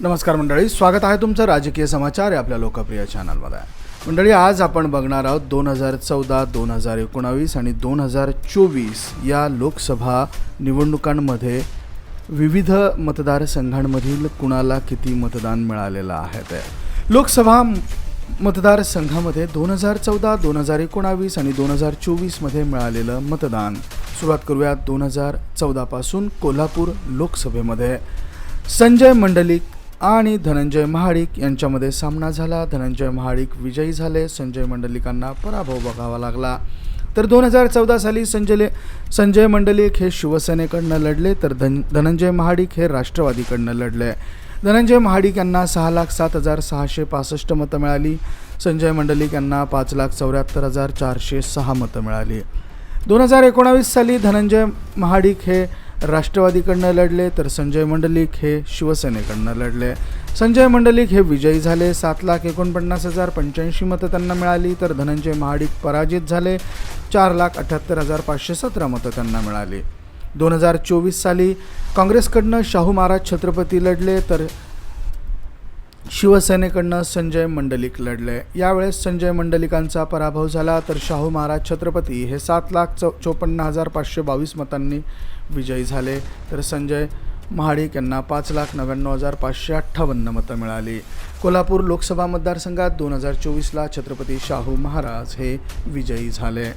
नमस्कार मंडळी स्वागत आहे तुमचं राजकीय समाचार या आपल्या लोकप्रिय चॅनलमध्ये मंडळी आज आपण बघणार आहोत दोन हजार चौदा दोन हजार एकोणावीस आणि दोन हजार चोवीस या लोकसभा निवडणुकांमध्ये विविध मतदारसंघांमधील कुणाला किती मतदान मिळालेलं आहे ते. लोकसभा मतदारसंघामध्ये दोन हजार चौदा दोन हजार एकोणावीस आणि दोन हजार चोवीसमध्ये मिळालेलं मतदान. सुरुवात करूयात दोन हजार चौदापासून कोल्हापूर लोकसभेमध्ये. संजय मंडलिक आणि धनंजय महाडिक यांच्यामध्ये सामना झाला. धनंजय महाडिक विजयी झाले. संजय मंडलिकांना पराभव बघावा लागला. तर दोन हजार चौदा साली संजय संजय मंडलिक हे शिवसेनेकडनं लढले तर धन धनंजय महाडिक हे राष्ट्रवादीकडनं लढले. धनंजय महाडिक यांना सहा लाख सात हजार सहाशे पासष्ट मतं मिळाली. संजय मंडलिक यांना पाच लाख चौऱ्याहत्तर हजार चारशे सहा मतं मिळाली. दोन हजार एकोणावीस साली धनंजय महाडिक हे राष्ट्रवादीकडनं लढले तर संजय मंडलिक हे शिवसेनेकडनं लढले. संजय मंडलिक हे विजयी झाले. सात लाख एकोणपन्नास हजार पंच्याऐंशी मतं त्यांना मिळाली तर धनंजय महाडिक पराजित झाले. चार लाख अठ्याहत्तर हजार पाचशे सतरा मतं त्यांना मिळाली. दोन हजार चोवीस साली काँग्रेसकडनं शाहू महाराज छत्रपती लढले तर शिवसेनेकडनं संजय मंडलिक लढले. यावेळेस संजय मंडलिकांचा पराभव झाला तर शाहू महाराज छत्रपती हे सात लाख चौ चोपन्न हजार पाचशे बावीस मतांनी विजयी झाले. तर संजय महाडिक यांना पाच लाख नव्याण्णव हजार पाचशे अठ्ठावन्न मतं मिळाली. कोल्हापूर लोकसभा मतदारसंघात दोन हजार चोवीसला छत्रपती शाहू महाराज हे विजयी झाले.